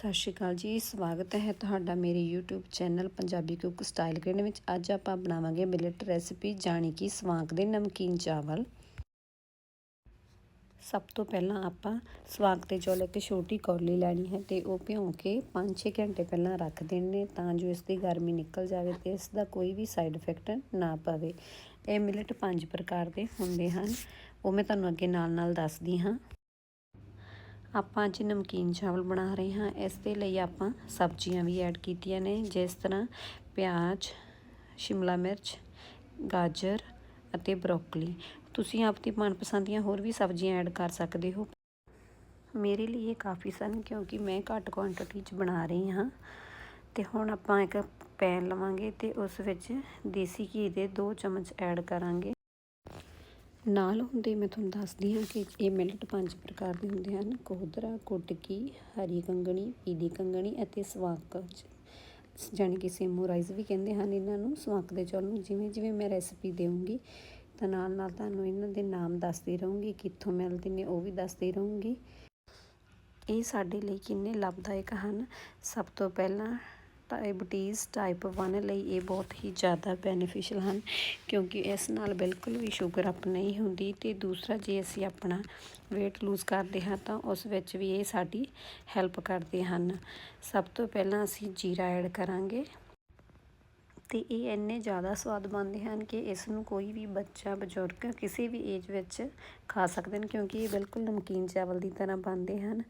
ਸਤਿ ਸ਼੍ਰੀ ਅਕਾਲ ਜੀ, ਸਵਾਗਤ ਹੈ ਤੁਹਾਡਾ ਮੇਰੇ YouTube channel Punjabi cook style grand ਵਿੱਚ। ਅੱਜ ਆਪਾਂ ਬਣਾਵਾਂਗੇ ਮਿਲਟ ਰੈਸਿਪੀ ਜਾਣੀ ਕਿ ਸਵਾਂਗ ਦੇ ਨਮਕੀਨ ਚਾਵਲ। ਸਭ ਤੋਂ ਪਹਿਲਾਂ ਆਪਾਂ ਸਵਾਂਗ ਦੇ ਚੌਲ ਇੱਕ ਛੋਟੀ ਕੌਲੀ ਲੈਣੀ ਹੈ ਤੇ ਉਹ ਭਿਉਂ ਕੇ 5-6 ਘੰਟੇ ਪਹਿਲਾਂ ਰੱਖ ਦੇਣੇ ਤਾਂ ਜੋ ਇਸ ਦੀ ਗਰਮੀ ਨਿਕਲ ਜਾਵੇ ਤੇ ਇਸ ਦਾ ਕੋਈ ਵੀ ਸਾਈਡ ਇਫੈਕਟ ਨਾ ਪਵੇ। ਇਹ ਮਿਲਟ ਪੰਜ ਪ੍ਰਕਾਰ ਦੇ ਹੁੰਦੇ ਹਨ। ਉਹ ਮੈਂ ਤੁਹਾਨੂੰ ਅੱਗੇ ਨਾਲ-ਨਾਲ ਦੱਸਦੀ ਹਾਂ। ਆਪਾਂ ਅੱਜ ਨਮਕੀਨ ਚਾਵਲ ਬਣਾ ਰਹੇ ਹਾਂ। ਇਸ ਦੇ ਲਈ ਆਪਾਂ ਸਬਜ਼ੀਆਂ ਵੀ ਐਡ ਕੀਤੀਆਂ ਨੇ, ਜਿਸ ਤਰ੍ਹਾਂ ਪਿਆਜ਼, ਸ਼ਿਮਲਾ ਮਿਰਚ, ਗਾਜਰ ਅਤੇ ਬਰੋਕਲੀ। ਤੁਸੀਂ ਆਪਦੀ ਮਨਪਸੰਦ ਦੀਆਂ ਹੋਰ ਵੀ ਸਬਜ਼ੀਆਂ ਐਡ ਕਰ ਸਕਦੇ ਹੋ। ਮੇਰੇ ਲਈ ਇਹ ਕਾਫੀ ਸਨ, ਕਿਉਂਕਿ ਮੈਂ ਘੱਟ ਕੁਆਂਟੀਟੀ 'ਚ ਬਣਾ ਰਹੀ ਹਾਂ। ਤੇ ਹੁਣ ਆਪਾਂ ਇੱਕ ਪੈਨ ਲਵਾਂਗੇ ਤੇ ਉਸ ਵਿੱਚ ਦੇਸੀ ਘੀ ਦੇ 2 ਚਮਚ ਐਡ ਕਰਾਂਗੇ। ਨਾਲ ਹੁੰਦੇ ਮੈਂ ਤੁਹਾਨੂੰ ਦੱਸਦੀ ਹਾਂ ਕਿ ਇਹ ਮਿਲਟ ਪੰਜ ਪ੍ਰਕਾਰ ਦੇ ਹੁੰਦੇ ਹਨ ਕੋਹਦਰਾ ਕੁਟਕੀ ਹਰੀ ਕੰਗਣੀ, ਪੀਲੀ ਕੰਗਣੀ ਅਤੇ ਸਵਾਕ ਜਾਨੀ ਕਿ ਸੇਮੋ ਰਾਈਸ ਵੀ ਕਹਿੰਦੇ ਹਨ ਇਹਨਾਂ ਨੂੰ, ਸਵਾਕ ਦੇ ਚੌਲ ਨੂੰ ਜਿਵੇਂ ਜਿਵੇਂ ਮੈਂ ਰੈਸਪੀ ਦੇਵਾਂਗੀ ਤਾਂ ਨਾਲ ਨਾਲ ਤੁਹਾਨੂੰ ਇਹਨਾਂ ਦੇ ਨਾਮ ਦੱਸਦੀ ਰਹੂੰਗੀ, ਕਿੱਥੋਂ ਮਿਲਦੇ ਨੇ ਉਹ ਵੀ ਦੱਸਦੀ ਰਹੂੰਗੀ। ਇਹ ਸਾਡੇ ਲਈ ਕਿੰਨੇ ਲਾਭਦਾਇਕ ਹਨ। ਸਭ ਤੋਂ ਪਹਿਲਾਂ ਡਾਇਬਟੀਜ਼ ਟਾਈਪ 1 ਲਈ ਇਹ ਬਹੁਤ ਹੀ ਜ਼ਿਆਦਾ ਬੈਨੀਫੀਸ਼ੀਅਲ ਹਨ, ਕਿਉਂਕਿ ਇਸ ਨਾਲ ਬਿਲਕੁਲ ਵੀ ਸ਼ੂਗਰ ਅਪ ਨਹੀਂ ਹੁੰਦੀ ਤੇ ਦੂਸਰਾ ਜੇ ਅਸੀਂ ਆਪਣਾ weight ਲੂਜ਼ ਕਰਦੇ ਹਾਂ ਤਾਂ ਉਸ ਵਿੱਚ ਵੀ ਇਹ ਸਾਡੀ ਹੈਲਪ ਕਰਦੇ ਹਨ। ਸਭ ਤੋਂ ਪਹਿਲਾਂ ਅਸੀਂ ਜੀਰਾ ਐਡ ਕਰਾਂਗੇ ਤੇ ਇਹ ਇੰਨੇ ਜ਼ਿਆਦਾ ਸਵਾਦ ਬਣਦੇ ਹਨ ਕਿ ਇਸ ਨੂੰ ਕੋਈ ਵੀ ਬੱਚਾ, ਬਜ਼ੁਰਗ ਕਿਸੇ ਵੀ ਏਜ ਵਿੱਚ ਖਾ ਸਕਦੇ ਹਨ, ਕਿਉਂਕਿ ਇਹ ਬਿਲਕੁਲ ਨਮਕੀਨ ਚਾਵਲ ਦੀ ਤਰ੍ਹਾਂ ਬਣਦੇ ਹਨ।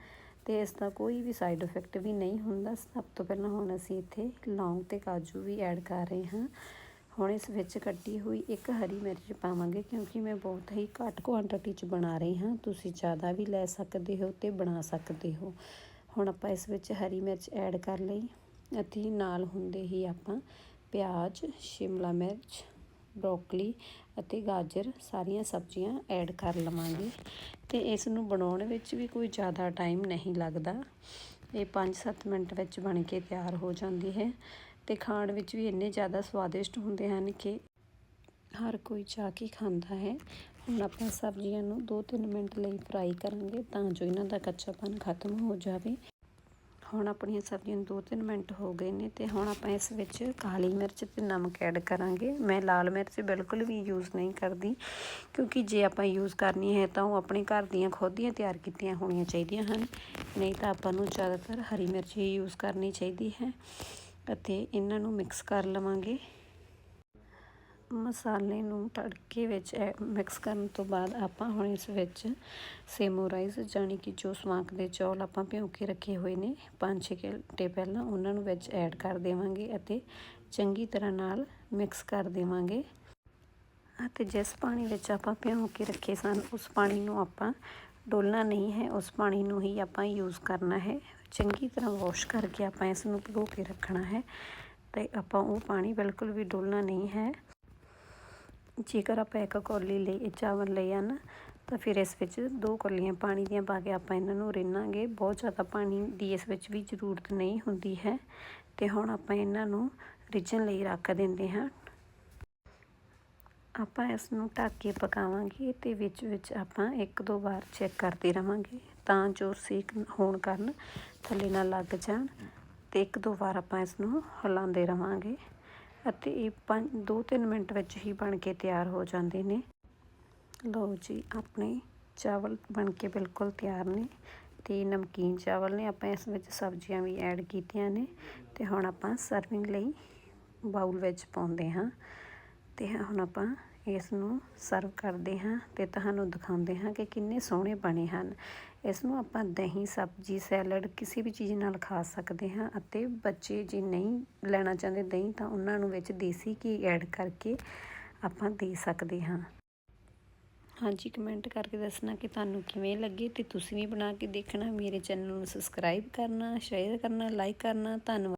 ਤੇ ਇਸ ਦਾ ਕੋਈ ਵੀ ਸਾਈਡ ਇਫੈਕਟ ਵੀ ਨਹੀਂ ਹੁੰਦਾ। ਸਭ ਤੋਂ ਪਹਿਲਾਂ ਹੁਣ ਅਸੀਂ ਇੱਥੇ ਲੌਂਗ ਤੇ ਕਾਜੂ ਵੀ ਐਡ ਕਰ ਰਹੇ ਹਾਂ। ਹੁਣ ਇਸ ਵਿੱਚ ਕੱਟੀ ਹੋਈ ਇੱਕ ਹਰੀ ਮਿਰਚ ਪਾਵਾਂਗੇ ਕਿਉਂਕਿ ਮੈਂ ਬਹੁਤ ਹੀ ਘੱਟ ਕੁਆਂਟੀਟੀ 'ਚ ਬਣਾ ਰਹੀ ਹਾਂ। ਤੁਸੀਂ ਜ਼ਿਆਦਾ ਵੀ ਲੈ ਸਕਦੇ ਹੋ ਤੇ ਬਣਾ ਸਕਦੇ ਹੋ। ਹੁਣ ਆਪਾਂ ਇਸ ਵਿੱਚ ਹਰੀ ਮਿਰਚ ਐਡ ਕਰ ਲਈ। ਅਤੇ ਨਾਲ ਹੁੰਦੇ ਹੀ ਆਪਾਂ ਪਿਆਜ਼, ਸ਼ਿਮਲਾ ਮਿਰਚ ਬਰੋਕਲੀ ਅਤੇ ਗਾਜਰ ਸਾਰੀਆਂ ਸਬਜ਼ੀਆਂ ਐਡ ਕਰ ਲਵਾਂਗੇ ਤੇ ਇਸ ਨੂੰ ਬਣਾਉਣ ਵਿੱਚ ਵੀ ਕੋਈ ਜ਼ਿਆਦਾ ਟਾਈਮ ਨਹੀਂ ਲੱਗਦਾ। ਇਹ 5-7 ਮਿੰਟ ਵਿੱਚ ਬਣ ਕੇ ਤਿਆਰ ਹੋ ਜਾਂਦੀ ਹੈ ਤੇ ਖਾਣ ਵਿੱਚ ਵੀ ਇੰਨੇ ਜ਼ਿਆਦਾ ਸਵਾਦਿਸ਼ਟ ਹੁੰਦੇ ਹਨ ਕਿ ਹਰ ਕੋਈ ਚਾਹ ਕੇ ਖਾਂਦਾ ਹੈ। ਹੁਣ ਆਪਾਂ ਸਬਜ਼ੀਆਂ ਨੂੰ 2-3 ਮਿੰਟ ਲਈ ਫਰਾਈ ਕਰਾਂਗੇ ਤਾਂ ਜੋ ਇਹਨਾਂ ਦਾ ਕੱਚਾਪਨ ਖਤਮ ਹੋ ਜਾਵੇ। ਹੁਣ ਆਪਣੀਆਂ ਸਬਜ਼ੀਆਂ ਨੂੰ 2-3 ਮਿੰਟ ਹੋ ਗਏ ਨੇ ਤੇ ਹੁਣ ਆਪਾਂ ਇਸ ਵਿੱਚ ਕਾਲੀ ਮਿਰਚ ਤੇ ਨਮਕ ਐਡ ਕਰਾਂਗੇ। ਮੈਂ ਲਾਲ ਮਿਰਚ ਬਿਲਕੁਲ ਵੀ ਯੂਜ਼ ਨਹੀਂ ਕਰਦੀ ਕਿਉਂਕਿ ਜੇ ਆਪਾਂ ਯੂਜ਼ ਕਰਨੀ ਹੈ ਤਾਂ ਉਹ ਆਪਣੇ ਘਰ ਦੀਆਂ ਖੁਦ ਦੀਆਂ ਤਿਆਰ ਕੀਤੀਆਂ ਹੋਣੀਆਂ ਚਾਹੀਦੀਆਂ ਹਨ। ਨਹੀਂ ਤਾਂ ਆਪਾਂ ਨੂੰ ਜ਼ਿਆਦਾਤਰ ਹਰੀ ਮਿਰਚ ਹੀ ਯੂਜ਼ ਕਰਨੀ ਚਾਹੀਦੀ ਹੈ ਅਤੇ ਇਹਨਾਂ ਨੂੰ ਮਿਕਸ ਕਰ ਲਵਾਂਗੇ। ਮਸਾਲੇ ਨੂੰ ਤੜਕੇ ਵਿੱਚ ਮਿਕਸ ਕਰਨ ਤੋਂ ਬਾਅਦ ਆਪਾਂ ਹੁਣ ਇਸ ਵਿੱਚ ਸੇਮੋ ਰਾਈਸ ਜਾਨੀ ਕਿ ਜੋ ਸਵਾਂਕ ਦੇ ਚੌਲ ਆਪਾਂ ਭਿਉਂ ਕੇ ਰੱਖੇ ਹੋਏ ਨੇ 5-6 ਘੰਟੇ ਪਹਿਲਾਂ ਉਹਨਾਂ ਨੂੰ ਵਿੱਚ ਐਡ ਕਰ ਦੇਵਾਂਗੇ ਅਤੇ ਚੰਗੀ ਤਰ੍ਹਾਂ ਨਾਲ ਮਿਕਸ ਕਰ ਦੇਵਾਂਗੇ। ਅਤੇ ਜਿਸ ਪਾਣੀ ਵਿੱਚ ਆਪਾਂ ਭਿਉਂ ਕੇ ਰੱਖੇ ਸਨ, ਉਸ ਪਾਣੀ ਨੂੰ ਆਪਾਂ ਡੋਲਣਾ ਨਹੀਂ ਹੈ, ਉਸ ਪਾਣੀ ਨੂੰ ਹੀ ਆਪਾਂ ਯੂਜ਼ ਕਰਨਾ ਹੈ। ਚੰਗੀ ਤਰ੍ਹਾਂ ਵਾਸ਼ ਕਰਕੇ ਆਪਾਂ ਇਸ ਨੂੰ ਭਿਓ ਕੇ ਰੱਖਣਾ ਹੈ ਤੇ ਆਪਾਂ ਉਹ ਪਾਣੀ ਬਿਲਕੁਲ ਵੀ ਡੋਲਣਾ ਨਹੀਂ ਹੈ। ਜੇਕਰ ਆਪਾਂ ਇੱਕ ਕੌਲੀ ਲਈ ਚਾਵਲ ਲਏ ਹਨ, ਤਾਂ ਫਿਰ ਇਸ ਵਿੱਚ ਦੋ ਕੌਲੀਆਂ ਪਾਣੀ ਦੀਆਂ ਪਾ ਕੇ ਆਪਾਂ ਇਹਨਾਂ ਨੂੰ ਰਿੰਨਾਂਗੇ। ਬਹੁਤ ਜ਼ਿਆਦਾ ਪਾਣੀ ਦੀ ਇਸ ਵਿੱਚ ਵੀ ਜ਼ਰੂਰਤ ਨਹੀਂ ਹੁੰਦੀ ਹੈ। ਤੇ ਹੁਣ ਆਪਾਂ ਇਹਨਾਂ ਨੂੰ ਰਿੱਝਣ ਲਈ ਰੱਖ ਦਿੰਦੇ ਹਾਂ। ਆਪਾਂ ਇਸ ਨੂੰ ਢੱਕ ਕੇ ਪਕਾਵਾਂਗੇ ਤੇ ਵਿੱਚ ਵਿੱਚ ਆਪਾਂ ਇੱਕ ਦੋ ਵਾਰ ਚੈੱਕ ਕਰਦੇ ਰਵਾਂਗੇ ਤਾਂ ਜੋ ਸੇਕ ਹੋਣ ਕਾਰਨ ਥੱਲੇ ਨਾ ਲੱਗ ਜਾਣ ਤੇ ਇੱਕ ਦੋ ਵਾਰ ਆਪਾਂ ਇਸ ਨੂੰ ਹਿਲਾਉਂਦੇ ਰਵਾਂਗੇ। ਅਤੇ ਇਹ 5 2-3 ਮਿੰਟ ਵਿੱਚ ਹੀ ਬਣ ਕੇ ਤਿਆਰ ਹੋ ਜਾਂਦੇ ਨੇ। ਲਓ ਜੀ, ਆਪਣੇ ਚਾਵਲ ਬਣ ਕੇ ਬਿਲਕੁਲ ਤਿਆਰ ਨੇ ਤੇ ਨਮਕੀਨ ਚਾਵਲ ਨੇ। ਆਪਾਂ ਇਸ ਵਿੱਚ ਸਬਜ਼ੀਆਂ ਵੀ ਐਡ ਕੀਤੀਆਂ ਨੇ ਤੇ ਹੁਣ ਆਪਾਂ ਸਰਵਿੰਗ ਲਈ ਬਾਉਲ ਵਿੱਚ ਪਾਉਂਦੇ ਹਾਂ। ਤੇ ਹੁਣ ਆਪਾਂ ਇਸ ਨੂੰ ਸਰਵ ਕਰਦੇ ਹਾਂ ਤੇ ਤੁਹਾਨੂੰ ਦਿਖਾਉਂਦੇ ਹਾਂ ਕਿ ਕਿੰਨੇ ਸੋਹਣੇ ਬਣੇ ਹਨ। ਇਸ ਨੂੰ ਆਪਾਂ ਦਹੀਂ, ਸਬਜ਼ੀ, ਸੈਲਡ ਕਿਸੇ ਵੀ ਚੀਜ਼ ਨਾਲ ਖਾ ਸਕਦੇ ਹਾਂ ਅਤੇ ਬੱਚੇ ਜੇ ਨਹੀਂ ਲੈਣਾ ਚਾਹੁੰਦੇ ਦਹੀਂ ਤਾਂ ਉਹਨਾਂ ਨੂੰ ਵਿੱਚ ਦੇਸੀ ਘੀ ਐਡ ਕਰਕੇ ਆਪਾਂ ਦੇ ਸਕਦੇ ਹਾਂ। ਹਾਂਜੀ ਕਮੈਂਟ ਕਰਕੇ ਦੱਸਣਾ ਕਿ ਤੁਹਾਨੂੰ ਕਿਵੇਂ ਲੱਗੇ ਤੇ ਤੁਸੀਂ ਵੀ ਬਣਾ ਕੇ ਦੇਖਣਾ। ਮੇਰੇ ਚੈਨਲ ਨੂੰ ਸਬਸਕ੍ਰਾਈਬ ਕਰਨਾ ਸ਼ੇਅਰ ਕਰਨਾ ਲਾਈਕ ਕਰਨਾ। ਧੰਨਵਾਦ।